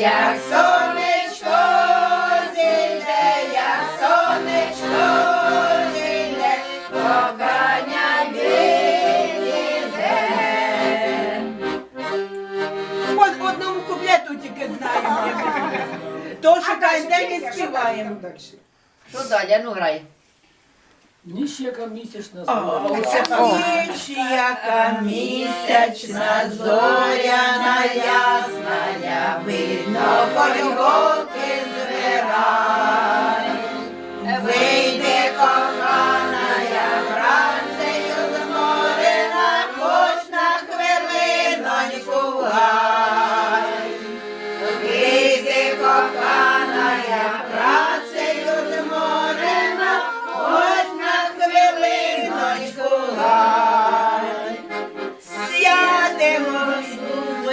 як сонечко зійде, як сонечко зійде, кохання відійде. По одному куплету тільки знаємо. То що кожен день не співаємо. Що далі? Ну грай. Ніч яка місячна зоря. Ніч, місячна зоря, на ясна, видно, польоти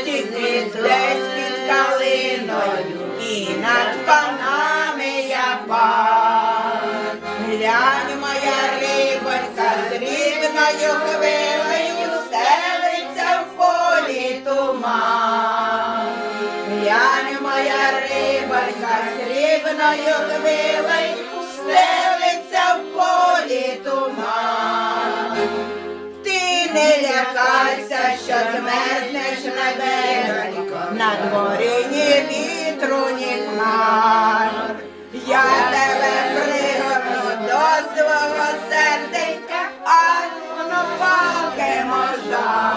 стіни десь під калиною і над панами я пан. Глянь, моя рибонька срібною хвилею стелиться в полі туман. Глянь, моя рибонька срібною хвилею не лякайся, що змерзнеш на бережко, на дворі ні вітру, ні хмар. Я тебе пригорну до свого серденька, а воно палке можа.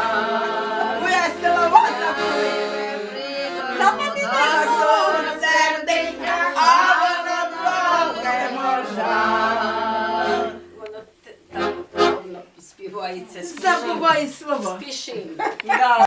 Серденька, а воно палке можа. Співається. Забувай слова. Спішимо. Да.